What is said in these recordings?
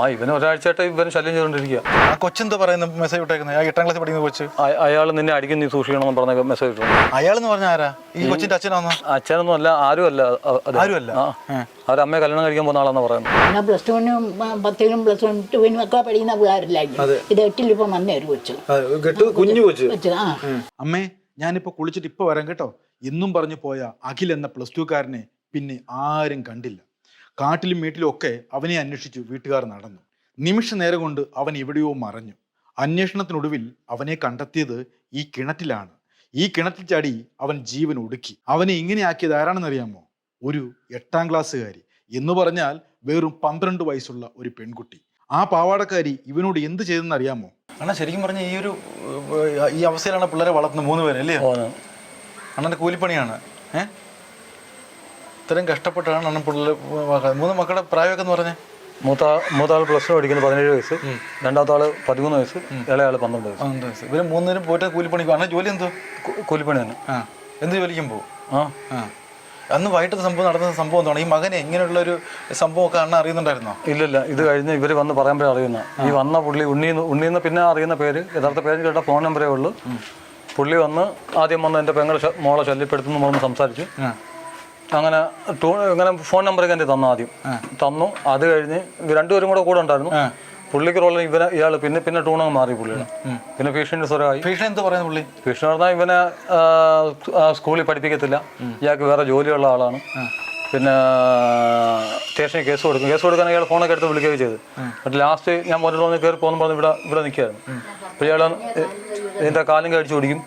ആ ഇവന് ഒരാഴ്ചയായിട്ട് ഇവന് ശല്യം ചെയ്തുകൊണ്ടിരിക്കുക. ആ കൊച്ചെന്താ പറയുന്നത് മെസ്സേജ് ഇട്ടേക്കുന്നത് ആ എട്ടാം ക്ലാസ് പഠിക്കുന്ന കൊച്ച്. അയാൾ നിന്നെ അടിക്കും നീ സൂക്ഷിക്കണമെന്ന് പറഞ്ഞ മെസ്സേജ് ഇട്ടു. അയാൾ എന്ന് പറഞ്ഞ ആരാ? ഈ കൊച്ചിന്റെ അച്ഛനാണോ അച്ഛനൊന്നും അല്ല ആരും അല്ല ആരും അല്ല ആരുമല്ല? അമ്മയെ അവരമ്മയെ കല്യാണം കഴിക്കാൻ പോകുന്ന ആളാന്ന് പറയുന്നത് പ്ലസ് ടുവിനും പത്തിനും പ്ലസ് വൺ ടുവിനും ഒക്കെ പഠിക്കുന്ന പിള്ളേരില്ലായിരുന്നു ഇത് എട്ടിലിപ്പോൾ വന്നേ ഒരു കൊച്ചു. കുഞ്ഞു കൊച്ച്. അമ്മേ ഞാനിപ്പോ കുളിച്ചിട്ട് ഇപ്പൊ വരാം കേട്ടോ. എന്നും പറഞ്ഞു പോയ അഖിൽ എന്ന പ്ലസ് ടുക്കാരനെ പിന്നെ ആരും കണ്ടില്ല. കാട്ടിലും വീട്ടിലും ഒക്കെ അവനെ അന്വേഷിച്ചു വീട്ടുകാർ നടന്നു. നിമിഷ നേരം കൊണ്ട് അവൻ എവിടെയോ മറഞ്ഞു. അന്വേഷണത്തിനൊടുവിൽ അവനെ കണ്ടെത്തിയത് ഈ കിണറ്റിലാണ്. ഈ കിണറ്റിൽ ചാടി അവൻ ജീവൻ ഒടുക്കി. അവനെ ഇങ്ങനെയാക്കിയത് ആരാണെന്നറിയാമോ ഒരു എട്ടാം ക്ലാസ്സുകാരി. എന്ന് പറഞ്ഞാൽ വെറും പന്ത്രണ്ട് വയസ്സുള്ള ഒരു പെൺകുട്ടി. ആ പാവാടക്കാരി ഇവനോട് എന്ത് ചെയ്തെന്ന് അറിയാമോ? അണ്ണാ ശരിക്കും പറഞ്ഞ ഈ ഒരു ഈ അവസ്ഥയിലാണ് പിള്ളേരെ വളർത്തുന്നത് മൂന്ന് പേരല്ലേ അല്ലേ? അണ്ണന്റെ കൂലിപ്പണിയാണ്. ഏഹ് ഇത്രയും കഷ്ടപ്പെട്ടാണ് അണ്ണൻ പുള്ളി മൂന്ന് മക്കളുടെ പ്രായമൊക്കെ എന്ന് പറഞ്ഞേ? മൂത്ത മൂത്താൾ പ്ലസ് ടു പഠിക്കുന്നത് പതിനേഴ് വയസ്സ്. രണ്ടാമത്തെ ആൾ പതിമൂന്ന് വയസ്സ് ഇളയ ആൾ പന്ത്രണ്ട് വയസ്സ്. പന്ത്രണ്ട് വയസ്സ്. ഇവർ മൂന്നിനും പോയിട്ട് കൂലിപ്പണിക്ക് അണ്ണൻ ജോലി എന്തോ കൂലിപ്പണി തന്നെ. ആ. എന്ത് ജോലിക്കും പോകും ആ. ആ. അന്ന് വൈകിട്ട് സംഭവം നടന്ന സംഭവം എന്താണ്? ഈ മകനെ ഇങ്ങനെയുള്ള ഒരു സംഭവം സംഭവമൊക്കെ അണ്ണ അറിയുന്നുണ്ടായിരുന്നോ? ഇല്ലില്ല ഇത് കഴിഞ്ഞ് ഇവർ വന്ന് പറയുമ്പോഴേ അറിയുന്ന. ഈ വന്ന പുള്ളി ഉണ്ണിന്ന് ഉണ്ണിന്ന് പിന്നെ അറിയുന്ന പേര് യഥാർത്ഥ പേര് കേട്ട ഫോൺ നമ്പറേ ഉള്ളൂ. പുള്ളി വന്ന് ആദ്യം വന്ന് എന്റെ പെങ്ങളെ മോളെ ശല്യപ്പെടുത്തുന്നു സംസാരിച്ചു. അങ്ങനെ ടൂ ഇങ്ങനെ ഫോൺ നമ്പറൊക്കെ എന്റെ തന്നു ആദ്യം. തന്നു. അത് കഴിഞ്ഞ് രണ്ടുപേരും കൂടെ കൂടെ ഉണ്ടായിരുന്നു. പുള്ളിക്ക് റോളിൽ ഇവനെ ഇയാൾ പിന്നെ പിന്നെ ടൂണങ്ങ് മാറി പുള്ളിയുടെ പിന്നെ ഭീഷണിന്റെ സ്വരമായി. ഭീഷണി എന്ത് പറയുന്നത് പുള്ളി? ഭീഷണി പറഞ്ഞാൽ ഇവനെ സ്കൂളിൽ പഠിപ്പിക്കത്തില്ല. ഇയാൾക്ക് വേറെ ജോലിയുള്ള ആളാണ്. പിന്നെ സ്റ്റേഷനിൽ കേസ് കൊടുക്കും. കേസ് കൊടുക്കാൻ ഇയാൾ ഫോണൊക്കെ എടുത്ത് വിളിക്കുകയും ചെയ്തു. എന്നിട്ട് ലാസ്റ്റ് ഞാൻ മോനോട് കയറി പോകുന്നു പറഞ്ഞ് ഇവിടെ ഇവിടെ നിൽക്കുകയായിരുന്നു. അപ്പോൾ ഇയാൾ ഇതിന്റെ കാലും കഴിച്ചു ഓടിക്കും.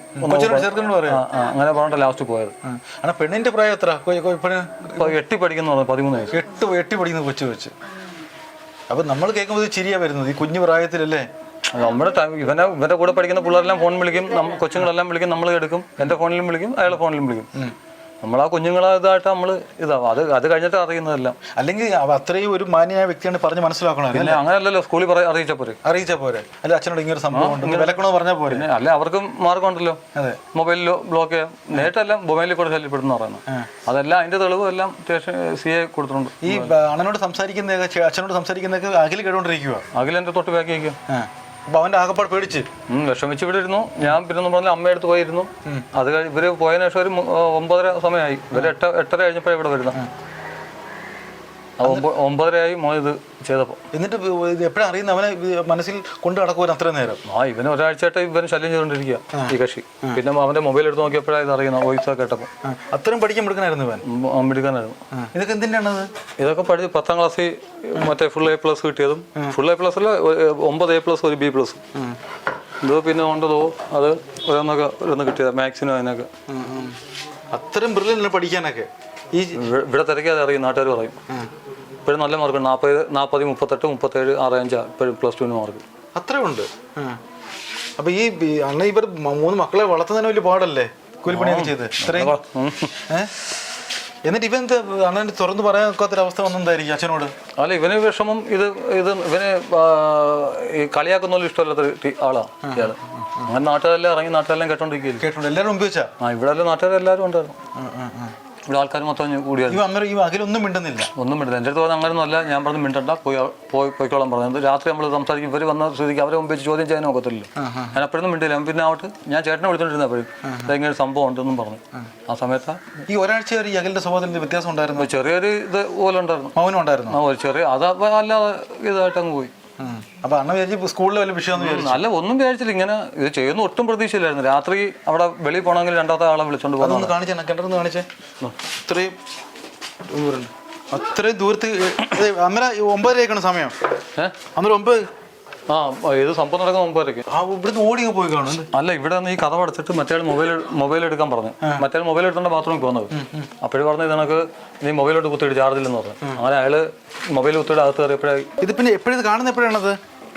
അങ്ങനെ പറഞ്ഞിട്ട് ലാസ്റ്റ് പോയത്. പെണ്ണിന്റെ പ്രായം എത്ര? എട്ടി പഠിക്കുന്ന പറഞ്ഞു പതിമൂന്ന് വയസ്സ്. എട്ട് എട്ടി പഠിക്കുന്ന കൊച്ചു വെച്ച് അപ്പൊ നമ്മൾ കേൾക്കുമ്പോൾ ഇത് ചിരിയാ വരുന്നത്. ഈ കുഞ്ഞു പ്രായത്തിലല്ലേ? നമ്മുടെ ടൈം ഇവനെ ഇവന്റെ കൂടെ പഠിക്കുന്ന പിള്ളേരെല്ലാം ഫോൺ വിളിക്കും. കൊച്ചുങ്ങളെല്ലാം വിളിക്കും. നമ്മൾ എടുക്കും. എന്റെ ഫോണിലും വിളിക്കും. അയാളെ ഫോണിലും വിളിക്കും. നമ്മൾ ആ കുഞ്ഞുങ്ങളെ ഇതായിട്ട് നമ്മൾ ഇതാവും അത് അത് കഴിഞ്ഞിട്ട് അറിയുന്നതെല്ലാം. അല്ലെങ്കിൽ അവ അത്രയും ഒരു മാന്യമായ വ്യക്തിയാണ് പറഞ്ഞ് മനസ്സിലാക്കണം പിന്നെ അങ്ങനെയല്ലല്ലോ സ്കൂളിൽ പറ അറിയിച്ച പോരെ. അറിയിച്ച പോരെ. അല്ല അച്ഛനോട് ഇങ്ങനെ സംഭവം വിലക്കണമെന്ന് പറഞ്ഞാൽ പോരെ? അല്ലെ അവർക്കും മാർഗമുണ്ടല്ലോ. അതെ. മൊബൈലിലോ ബ്ലോക്ക് ചെയ്യാം നേരിട്ടെല്ലാം മൊബൈലിൽ കൂടെ ശല്യപ്പെടുന്ന പറയുന്നത് അതെല്ലാം അതിന്റെ തെളിവും എല്ലാം സ്റ്റേഷൻ സി എ കൊടുത്തിട്ടുണ്ട്. ഈ അണനോട് അണ്ണനോട് ചെ- അച്ഛനോട് സംസാരിക്കുന്നതൊക്കെ അഖിൽ കേട്ടോണ്ടിരിക്കുക അഖിലെന്റെ തൊട്ട് ബാക്കി അപ്പൊ അവന്റെ ആകപ്പാട് പേടിച്ച്. ഉം, വിഷമിച്ച് ഇവിടെ ഇരുന്നു. ഞാൻ പിന്നെ പറഞ്ഞ പറഞ്ഞാൽ അമ്മയടുത്ത് പോയിരുന്നു. അത് കഴിഞ്ഞ് ഇവർ പോയതിനു ശേഷം ഒരു മു- ഒമ്പതര സമയമായി. ഇവർ എട്ട എട്ടര കഴിഞ്ഞപ്പോഴാണ് ഇവിടെ വരുന്നത്. ഒമ്പതരയായി മോൻ ഇത് ചെയ്തപ്പോൾ എന്നിട്ട് എപ്പോഴും അറിയുന്ന? അവനെ മനസ്സിൽ കൊണ്ടു നടക്കുവാൻ അത്ര നേരം. ആ ഇവന് ഒരാഴ്ചയായിട്ട് ഇവന് ശല്യം ചെയ്തുകൊണ്ടിരിക്കുക ഈ കക്ഷി. പിന്നെ അവന്റെ മൊബൈൽ എടുത്ത് നോക്കിയപ്പോഴാണ് ഇത് അറിയുന്നത് വോയിസ് ഒക്കെ കേട്ടപ്പോൾ അത്രയും പഠിക്കാൻ എടുക്കണായിരുന്നു ഇവൻ? എടുക്കാനായിരുന്നു ഇതൊക്കെ എന്തിനാണത് ഇതൊക്കെ പഠിച്ച് പത്താം ക്ലാസ്സിൽ മറ്റേ ഫുൾ എ പ്ലസ് കിട്ടിയതും ഫുൾ എ പ്ലസ്സിൽ ഒമ്പത് എ പ്ലസ് ഒരു ബി പ്ലസ് ഇത് പിന്നെ ഉണ്ടതോ അത് ഓരോന്നൊക്കെ ഓരോന്ന് കിട്ടിയത് മാക്സിനും അതിനൊക്കെ. അത്രയും ബ്രില്യന്റ് പഠിക്കാനൊക്കെ? ഈ ഇവ- ഇവിടെ തിരക്കാതെ അറിയും നാട്ടുകാർ പറയും. ഇപ്പോഴും നല്ല മാർക്ക് നാൽപ്പത് നാൽപ്പത് മുപ്പത്തെട്ട് മുപ്പത്തേഴ് ആറ് അഞ്ചാണ് ഇപ്പോഴും പ്ലസ് ടുവിന് മാർക്ക്. അത്രയും ഉണ്ട് അപ്പൊ ഈ അണ്ണ ഇവർ മൂന്ന് മക്കളെ വളർത്തുന്നതിന് വലിയ പാടല്ലേ? കൂലിപ്പണിയൊക്കെ ചെയ്ത്. ഇത്രയും? എന്നിട്ട് ഇവൻ അണ്ണൻ തുറന്നു പറയാൻ ഒക്കാത്തൊരവസ്ഥ വന്നെന്തായിരിക്കും അച്ഛനോട്? അല്ല ഇവന് വിഷമം ഇത് ഇത് ഇവന് ഈ കളിയാക്കുന്ന ഇഷ്ടമല്ലാത്ത ആളാണ് ഇയാൾ. അങ്ങനെ നാട്ടുകാരെല്ലാം ഇറങ്ങി നാട്ടുകാരെല്ലാം കേട്ടോണ്ടിരിക്കും കേട്ടോ എല്ലാവരും ഉപയോഗിച്ചാ ആ ഇവിടെ നാട്ടുകാരെല്ലാവരും ഉണ്ടായിരുന്നു. ഇവിടെ ആൾക്കാർ മൊത്തം കൂടിയായിരുന്നു അമ്മ ഈ മിണ്ടുന്നില്ല. ഒന്നും മിണ്ടില്ല എന്റെ അടുത്ത് അങ്ങനെ ഒന്നുമല്ല അല്ല. ഞാൻ പറഞ്ഞു മിണ്ടണ്ട. പോയി പോയി പോയിക്കോളാൻ പറഞ്ഞത് രാത്രി നമ്മൾ സംസാരിക്കും. ഇവർ വന്ന സ്ഥിതിക്ക് അവരെ മുമ്പ് ചോദ്യം ചെയ്യാൻ നോക്കത്തില്ല ഞാൻ അപ്പോഴൊന്നും മിണ്ടില്ല പിന്നെ ആവട്ട് ഞാൻ ചേട്ടനെ വിളിച്ചോണ്ടിരുന്ന അപ്പോഴും. ഇങ്ങനെ ഒരു സംഭവം ഉണ്ടെന്നും പറഞ്ഞു. ആ. സമയത്ത് ഈ ഒരാഴ്ച ഒരു അകലിന്റെ സ്വഭാവത്തിൽ വ്യത്യാസം ഉണ്ടായിരുന്നു? ചെറിയൊരു ഇത് പോലെ ഉണ്ടായിരുന്നു. മൗനം ഉണ്ടായിരുന്നു? ആ ഒരു ചെറിയ അത് അല്ലാതെ ഇതായിട്ട് അങ്ങ് പോയി. അപ്പൊ അണ്ണ വിചാരിച്ചു സ്കൂളിൽ വല്ല വിഷയം വിചാരിച്ചു അല്ല ഒന്നും വിചാരിച്ചില്ല. ഇങ്ങനെ ഇത് ചെയ്യുന്ന ഒട്ടും പ്രതീക്ഷയില്ലായിരുന്നു. രാത്രി അവിടെ വെളിയിൽ പോകണമെങ്കിൽ രണ്ടാമത്തെ ആളെ വിളിച്ചോണ്ട് പോകുന്നു കാണിച്ചേ കിണറൊന്ന് കാണിച്ചേ. ഇത്രയും ദൂരമുണ്ട് അത്രയും ദൂരത്ത് അന്നേരം ഒമ്പതരയൊക്കെയാണ് സമയം? അന്നേരം ഒമ്പത് ആ ഇത് സംഭവം നടക്കുന്ന മുമ്പായിരിക്കും. ഇവിടുന്ന് ഓടി പോയി കാണും അല്ല ഇവിടെ നിന്ന് ഈ കഥ പഠിച്ചിട്ട് മറ്റേ മൊബൈൽ മൊബൈൽ എടുക്കാൻ പറഞ്ഞു. മറ്റേ മൊബൈൽ എടുത്തോണ്ട് ബാത്റൂമിൽ പോകുന്നത്. അപ്പോഴും പറഞ്ഞു ഇത് കണക്ക് നീ മൊബൈലോട്ട് കുത്തിയിട്ട് ചാർജില്ലെന്ന് പറഞ്ഞു. അങ്ങനെ അയാൾ മൊബൈൽ കുത്തിയിട്ട് അകത്ത് കയറിയപ്പോഴേ ഇത് പിന്നെ എപ്പോഴും കാണുന്ന എപ്പോഴാണത്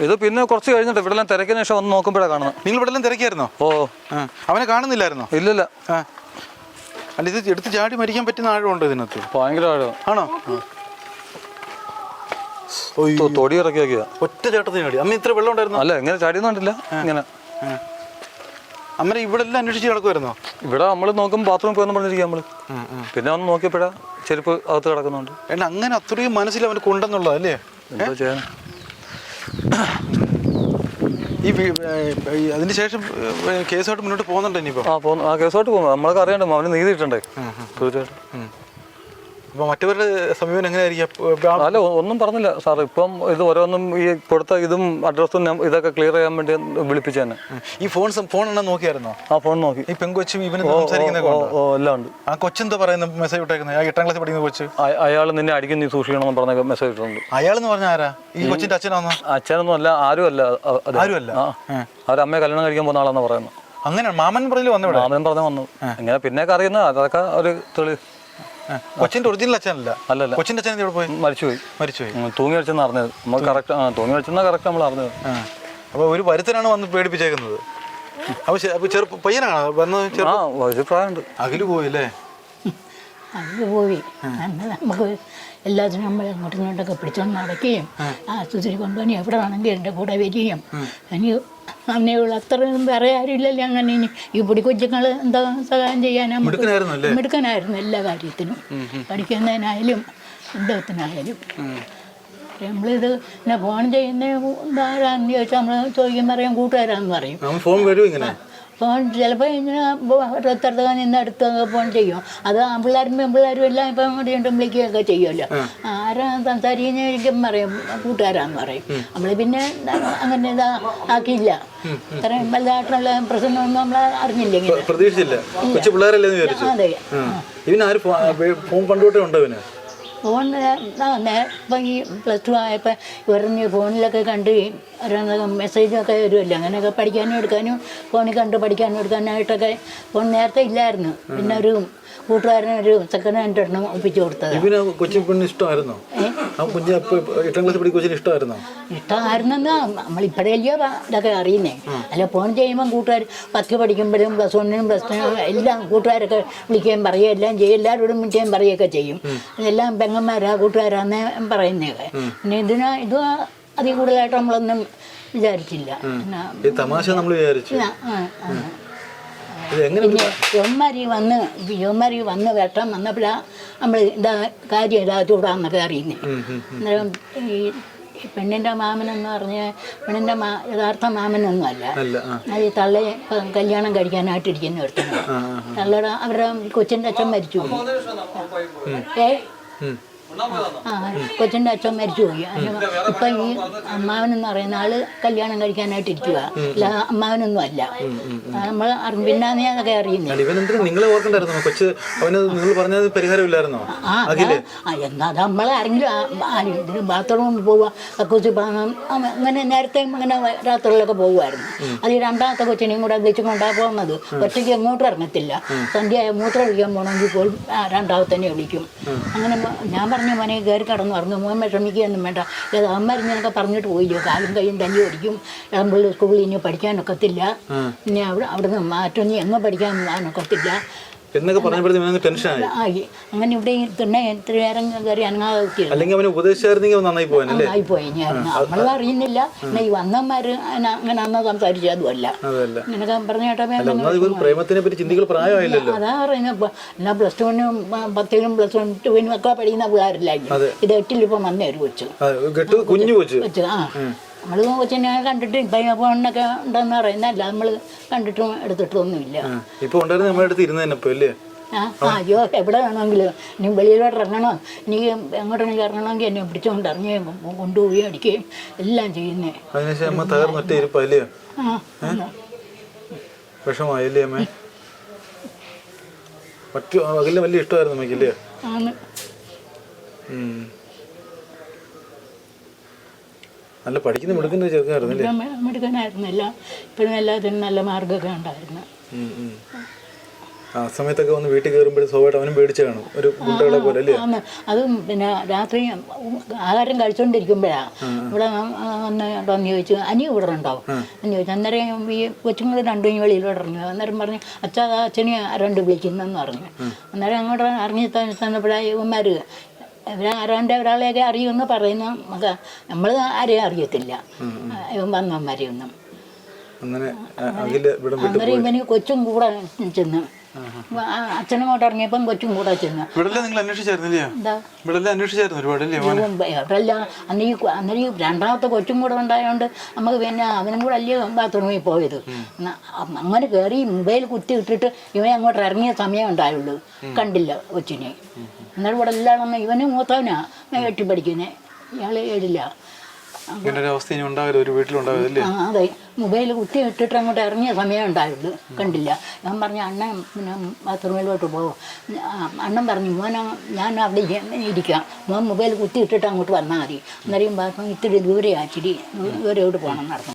ഇത് പിന്നെ കുറച്ച് കഴിഞ്ഞിട്ട് ഇവിടെ എല്ലാം തിരക്കിന് ശേഷം വന്ന് നോക്കുമ്പോഴാണ് കാണുന്നത്. നിങ്ങൾ ഇവിടെ എല്ലാം തിരക്കിയായിരുന്നോ? ഓ. അവനെ കാണുന്നില്ലായിരുന്നോ? ഇല്ലില്ല. അല്ല ഇത് എടുത്ത് ചാടി മരിക്കാൻ പറ്റുന്ന ആഴമുണ്ട് ഇതിനകത്ത്? ഭയങ്കര ആഴം. ആണോ? തൊടി ഇറക്കി വെക്കുക ഒറ്റ ചേട്ടത്തിന് ചാടി അമ്മ ഇത്ര വെള്ളം ഉണ്ടായിരുന്നു? അല്ല ഇങ്ങനെ ചാടിയൊന്നും കണ്ടില്ല. ഇങ്ങനെ. അമ്മ ഇവിടെ എല്ലാം അന്വേഷിച്ച് കിടക്കുമായിരുന്നോ ഇവിടെ നമ്മൾ നോക്കുമ്പോൾ ബാത്റൂമിൽ പോയെന്ന് പറഞ്ഞിരിക്കുക നമ്മൾ. പിന്നെ ഒന്ന് നോക്കിയപ്പോഴാ ചെരുപ്പ് അകത്ത് കിടക്കുന്നുണ്ട്. ഏണ്ട അങ്ങനെ അത്രയും മനസ്സിൽ അവന് കൊണ്ടെന്നുള്ളത് അല്ലേ? എന്താ ചെയ്യാൻ? ഈ അതിന് ശേഷം കേസുമായിട്ട് മുന്നോട്ട് പോകുന്നുണ്ട് ഇനിയിപ്പോ? ആ കേസുമായിട്ട് ആ കേസോട്ട് പോകുന്നു. നമ്മളൊക്കെ അറിയണ്ടേ അവന് നീതി കിട്ടണ്ടേ? തീർച്ചയായിട്ടും അപ്പോൾ മറ്റവരുടെ സമീപനം എങ്ങനെയായിരിക്കും? അല്ല ഒന്നും പറഞ്ഞില്ല സാർ. ഇപ്പം ഇത് ഓരോന്നും ഈ കൊടുത്ത ഇതും അഡ്രസ്സും ഇതൊക്കെ ക്ലിയർ ചെയ്യാൻ വേണ്ടി വിളിപ്പിച്ചു തന്നെ. ഈ ഫോൺ ഫോൺ എണ്ണം നോക്കിയായിരുന്നോ? ആ ഫോൺ നോക്കി. ഈ പെൺകൊച്ചും ഇവന് എല്ലാം ഉണ്ട്. ആ കൊച്ചെന്താ പറയുന്ന മെസ്സേജ് ഇട്ടേക്കുന്നത് ആ എട്ടാം ക്ലാസ് പഠിക്കുന്ന കൊച്ച്. അയാൾ നിന്നെ അടിക്കും നീ സൂക്ഷിക്കണമെന്ന് പറഞ്ഞ മെസ്സേജ് ഇട്ടുണ്ട് അയാൾ എന്ന് പറഞ്ഞ ആരാ? ഈ കൊച്ചിന്റെ അച്ഛനാണോ അച്ഛനൊന്നും അല്ല ആരും അല്ല ആരും അല്ല അവരമ്മയെ കല്യാണം കഴിക്കാൻ പോകുന്ന ആളാണെന്ന് പറയുന്നത്. അങ്ങനെ മാമൻ പറഞ്ഞു വന്നു മാമൻ പറഞ്ഞു വന്നു. അങ്ങനെ പിന്നെ അറിയുന്ന അതൊക്കെ ഒരു തെളി ആ. കൊച്ചിന്റെ ഒറിജിനൽ അച്ഛനല്ല. അല്ലല്ല. കൊച്ചിന്റെ അച്ഛൻ എവിടെ പോയി? മരിച്ചുപോയി. മരിച്ചുപോയി. തൂങ്ങി വെച്ചെന്ന് അറിഞ്ഞത്. നമ്മൾ കറക്റ്റ് തൂങ്ങി വെച്ചെന്നാ കറക്റ്റ് നമ്മൾ അറിഞ്ഞത്. അപ്പോൾ അപ്പൊ ഒരു വരുത്തനാണ് വന്ന് പേടിപ്പിച്ചേക്കുന്നത്. അപ്പൊ ശെ- അപ്പൊ ചെറുപ്പ പയ്യനാണോ? വന്നത് ചെറുപ്പ പ്രായമുണ്ട്. അഖിൽ പോയില്ലേ അത് പോയി. അന്ന് നമുക്ക് എല്ലാത്തിനും നമ്മൾ അങ്ങോട്ടും ഇങ്ങോട്ടൊക്കെ പിടിച്ചോണ്ട് നടക്കുകയും ആശുപത്രി കൊണ്ടുപോയി എവിടെ വേണമെങ്കിൽ എന്റെ കൂടെ വരികയും. എനിക്ക് അങ്ങനെയുള്ള അത്രയും വേറെ ആരുമില്ലല്ലോ അങ്ങനെ ഇനി. ഈ പൊടി കൊച്ചുങ്ങൾ എന്താ സഹായം ചെയ്യാൻ മിടുക്കനായിരുന്നു? എല്ലാ കാര്യത്തിനും. പഠിക്കുന്നതിനായാലും എന്തത്തിനായാലും നമ്മളിത് പിന്നെ ഫോൺ ചെയ്യുന്ന ആരാന്ന് ചോദിച്ചാൽ നമ്മൾ ചോദിക്കുന്ന പറയാം കൂട്ടുകാരാന്ന് പറയും. ഫോൺ വരും ഇങ്ങനെ. ഫോൺ ചിലപ്പോൾ ഇങ്ങനെ ഓരോരുത്തരുടെ നിന്ന് അടുത്തൊക്കെ ഫോൺ ചെയ്യും. അത് ആൺപിള്ളേരും പെൺപിള്ളേരും എല്ലാം ഇപ്പം വീണ്ടും വിളിക്കുകയൊക്കെ ചെയ്യുമല്ലോ. ആരാ സംസാരിക്കുന്ന പറയും. കൂട്ടുകാരാന്ന് പറയും. നമ്മൾ പിന്നെ അങ്ങനെ ഇതാ ആക്കിയില്ല. ഇത്രയും വലുതായിട്ടുള്ള പ്രശ്നമൊന്നും നമ്മൾ അറിഞ്ഞില്ല ഇങ്ങനെ? പ്രതീക്ഷിച്ചില്ല. അതെ. ഫോൺ പണ്ടുതൊട്ടേ ഉണ്ടോ ഫോൺ ഇപ്പം ഈ പ്ലസ് ടു ആയപ്പോൾ ഇവരുടെ ഫോണിലൊക്കെ കണ്ട് ഓരോന്ന് മെസ്സേജൊക്കെ വരുമല്ലോ അങ്ങനെയൊക്കെ പഠിക്കാനും എടുക്കാനും ഫോണിൽ കണ്ട് പഠിക്കാനും എടുക്കാനായിട്ടൊക്കെ ഫോൺ നേരത്തെ ഇല്ലായിരുന്നു. പിന്നെ ഒരു കൂട്ടുകാരനൊരു സെക്കൻഡ് ഹാൻഡ് എണ്ണം ഒപ്പിച്ചു കൊടുത്തത്. ഇവന് കൊച്ചു പെണ്ണ് ഇഷ്ടമായിരുന്നോ? ആ കുഞ്ഞ് അപ്പൊ എട്ടാം ക്ലാസ് പഠിക്കുന്ന കൊച്ചിന് ഇഷ്ടമായിരുന്നോ? ഇഷ്ടമായിരുന്നെന്ന് നമ്മളിപ്പോഴല്ലയോ ഇതൊക്കെ അറിയുന്നേ. അല്ല ഫോൺ ചെയ്യുമ്പം കൂട്ടുകാർ പത്ത് പഠിക്കുമ്പോഴും പ്ലസ് വണ്ണിനും പ്ലസ് ടുനും എല്ലാം കൂട്ടുകാരൊക്കെ വിളിക്കുകയും പറയുകയും എല്ലാം ചെയ്യും. എല്ലാവരോടും വിളിക്കുകയും പറയുകയൊക്കെ ചെയ്യും. ഇതെല്ലാം പെങ്ങന്മാരാ കൂട്ടുകാരാന്നേ പറയുന്നതൊക്കെ പിന്നെ ഇതിന് ഇത് അതിൽ കൂടുതലായിട്ട് നമ്മളൊന്നും വിചാരിച്ചില്ല. ഈ തമാശ നമ്മൾ വിചാരിച്ചു. യവന്മാരി വന്ന് യവന്മാരി വന്ന് വെട്ടം വന്നപ്പോഴാ നമ്മൾ ഇതാ കാര്യം ഇതാ ചൂടാന്നൊക്കെ അറിയുന്നത് അന്നേരം ഈ പെണ്ണിന്റെ പെണ്ണിന്റെ മാമനെന്ന് പറഞ്ഞ പെണ്ണിന്റെ മാ യഥാർത്ഥ മാമനൊന്നും അല്ല അത് ഈ തള്ളയെ കല്യാണം കഴിക്കാനായിട്ടിരിക്കുന്ന ഒരുത്തനാണ്. തള്ളയുടെ അവരുടെ കൊച്ചിന്റെ അച്ഛൻ മരിച്ചു ഏ. ആ കൊച്ചിന്റെ അച്ഛൻ മരിച്ചു പോയി. അതിന് ഇപ്പം ഈ അമ്മാവനെന്ന് പറയുന്ന ആൾ കല്യാണം കഴിക്കാനായിട്ട് ഇരിക്കുക അല്ല അമ്മാവനൊന്നും അല്ല. നമ്മൾ പിന്നാന്ന് അതൊക്കെ അറിയുന്നത് നിങ്ങളെ ഓർക്കണ്ടായിരുന്നോ? കൊച്ച് അവന് നിങ്ങൾ പറഞ്ഞത് പരിഹാരമില്ലായിരുന്നോ? ആ എന്നാ അത് നമ്മളെ ആരെങ്കിലും ബാത്റൂം കൊണ്ട് പോവുക. പോകാൻ അങ്ങനെ നേരത്തെ അങ്ങനെ രാത്രിയിലൊക്കെ പോകുമായിരുന്നു അത് ഈ രണ്ടാമത്തെ കൊച്ചിനെയും കൂടെ വെച്ച് കൊണ്ടാ പോകുന്നത്. ഒറ്റയ്ക്ക് എങ്ങോട്ടും ഇറങ്ങത്തില്ല. സന്ധ്യ മൂത്രം ഒഴിക്കാൻ പോകണമെങ്കിൽ പോലും രണ്ടാമത്തന്നെ രണ്ടാമത്തെ വിളിക്കും. അങ്ങനെ ഞാൻ പറഞ്ഞു മോനെ കയറി കടന്നു പറഞ്ഞു മോൻ വിഷമിക്കുകയൊന്നും വേണ്ട. ഏത് അമ്മരുന്നൊക്കെ പറഞ്ഞിട്ട് പോയില്ലോ? കാലും കയ്യും തന്നെ ഓടിക്കും. ഇളമ്പിള്ളി സ്കൂളിൽ ഇനി പഠിക്കാനൊക്കത്തില്ല പിന്നെ അവിടെ അവിടെ നിന്ന് മാറ്റം ഇനി എങ്ങനെ പഠിക്കാൻ പോകാനൊക്കത്തില്ല എന്നൊക്കെ പറഞ്ഞപ്പോഴത്തേക്കും ഇവന് ടെൻഷനായി ആയി. അങ്ങനെ ഇവിടെ തന്നെ എത്ര നേരം കയറി അനങ്ങാതെ അല്ലെങ്കിൽ അവനെ ഉപദേശിച്ചായിരുന്നെങ്കിൽ നന്നായി പോകാനല്ലേ ആയിപ്പോയി ഞാൻ നമ്മളും അറിയുന്നില്ല. ഈ വന്നന്മാര് അന- അങ്ങനെ അന്ന് സംസാരിച്ചു. അതുമല്ല. അതല്ല. ഇങ്ങനെയൊക്കെ പറഞ്ഞ കേട്ടപ്പോ അല്ല ഞാൻ ഒന്നാമത് ഇവർ പ്രേമത്തിനെ പറ്റി ചിന്തികൾ പ്രായമായില്ലല്ലോ. അതാ പറയുന്നത്. എല്ലാ പ്ലസ് ടുവിനും പത്തിലും പ്ലസ് വൺ ടുവിനും ഒക്കെ പഠിക്കുന്ന പിള്ളേരില്ലായിരുന്നു ഇത് എട്ടിലിപ്പം വന്നേ ഒരു കൊച്ചു. ആ, കെട്ട് കുഞ്ഞു കൊച്ച്. ആ. നമ്മൾ കൊച്ചിനെ കണ്ടിട്ട് ഇപ്പം ഫോണിനൊക്കെ ഉണ്ടെന്ന് പറയുന്നല്ല നമ്മൾ കണ്ടിട്ടും എടുത്തിട്ടൊന്നുമില്ല. ആ, ഇപ്പൊ ഉണ്ടായിരുന്ന നമ്മുടെ അടുത്ത് ഇരുന്ന് തന്നെ അല്ലേ? ആ അയ്യോ എവിടെ വേണമെങ്കിലും. ഇനി വെളിയിലോട്ട് ഇറങ്ങണോ? ഇനി എങ്ങോട്ടെങ്കിലും ഇറങ്ങണമെങ്കിൽ എന്നെ പിടിച്ചുകൊണ്ട് ഇറങ്ങുകയും കൊണ്ടുപോയി അടിക്കുകയും എല്ലാം ചെയ്യുന്നേ. വിഷമായില്ലേ അമ്മ മറ്റു അകലിന് വലിയ ഇഷ്ടമായിരുന്നു അമ്മയ്ക്കില്ലേ ആണ് ഉം. നല്ല പഠിക്കുന്ന മിടുക്കുന്ന ചെറുക്കായിരുന്നു അല്ലേ ഞാൻ മെടുക്കാനായിരുന്നില്ല. ഇപ്പോഴും എല്ലാത്തിനും നല്ല മാർഗമൊക്കെ ഉണ്ടായിരുന്നു. ആ സമയത്തൊക്കെ വന്ന് വീട്ടിൽ കയറുമ്പോഴും സ്വാഭാവികമായിട്ട് അവനും പേടിച്ചു കാണും. ഒരു ഗുണ്ടകളെ പോലെ അല്ലേ. അതും പിന്നെ രാത്രി ആഹാരം കഴിച്ചുകൊണ്ടിരിക്കുമ്പോഴാണ് ഇവിടെ വന്ന് വന്ന് ചോദിച്ചു അനി ഇവിടെ ഉണ്ടാവും എന്ന് ചോദിച്ചു അന്നേരം ഈ കൊച്ചുങ്ങൾ രണ്ടും ഈ വെളിയിലോട്ട് ഇറങ്ങി അന്നേരം പറഞ്ഞു അച്ഛാ അച്ഛനെ രണ്ട് വിളിക്കുന്നെന്ന് പറഞ്ഞു. അന്നേരം അങ്ങോട്ട് ഇറങ്ങി തന്നപ്പോഴാണ് ഇവന്മാർ ഇവരെ ഒരാളെയൊക്കെ അറിയുമെന്ന് പറയുന്ന നമുക്ക് നമ്മൾ ആരെയും അറിയത്തില്ല. വന്നവന്മാരെയൊന്നും. അങ്ങനെ ഇവന് കൊച്ചും കൂടെ ചെന്ന് ആ, കൂടെ ഇറങ്ങിയപ്പം കൊച്ചും കൂടെ ചെന്ന്. ഇവിടെ നിങ്ങൾ അന്വേഷിച്ചായിരുന്നില്ലയോ എന്താ? ഇവിടെ അന്വേഷിച്ചായിരുന്നു ഒരുപാട് അല്ലേ മോനെ അവരല്ല അന്ന് ഈ അന്നേരം ഈ രണ്ടാമത്തെ കൊച്ചും കൂടെ ഉണ്ടായതുകൊണ്ട് നമുക്ക് പിന്നെ അവനും കൂടെ അല്ലേ ബാത്റൂമിൽ പോയത്. അങ്ങനെ കയറി മൊബൈൽ കുത്തി ഇട്ടിട്ട് ഇവനെ അങ്ങോട്ട് ഇറങ്ങിയ സമയം ഉണ്ടായുള്ളൂ. കണ്ടില്ല കൊച്ചിനെ. എന്നാൽ ഇവിടെ എല്ലാം ഇവനും മൂത്തവനാ. എട്ടി പഠിക്കുന്നത് ഇയാൾ ഏഴില്ല ഇങ്ങനെ അവസ്ഥ ഇനി ഒരു വീട്ടിലുണ്ടാവില്ല അല്ലേ? ആ അതെ. മൊബൈൽ കുത്തി ഇട്ടിട്ട് അങ്ങോട്ട് ഇറങ്ങിയ സമയം ഉണ്ടായിരുന്നു. കണ്ടില്ല. ഞാൻ പറഞ്ഞു അണ്ണൻ പിന്നെ ബാത്റൂമിലോട്ട് പോകും അണ്ണൻ പറഞ്ഞു മോൻ ഞാൻ അവിടെ ഇരിക്കാം. മോൻ മൊബൈൽ കുത്തി ഇട്ടിട്ട് അങ്ങോട്ട് വന്നാൽ മതി. അന്നേരം ബാത്റൂം ഇത്തിരി ദൂരെ ആച്ചിരി ദൂരെയോട്ട് പോകണം നടന്നു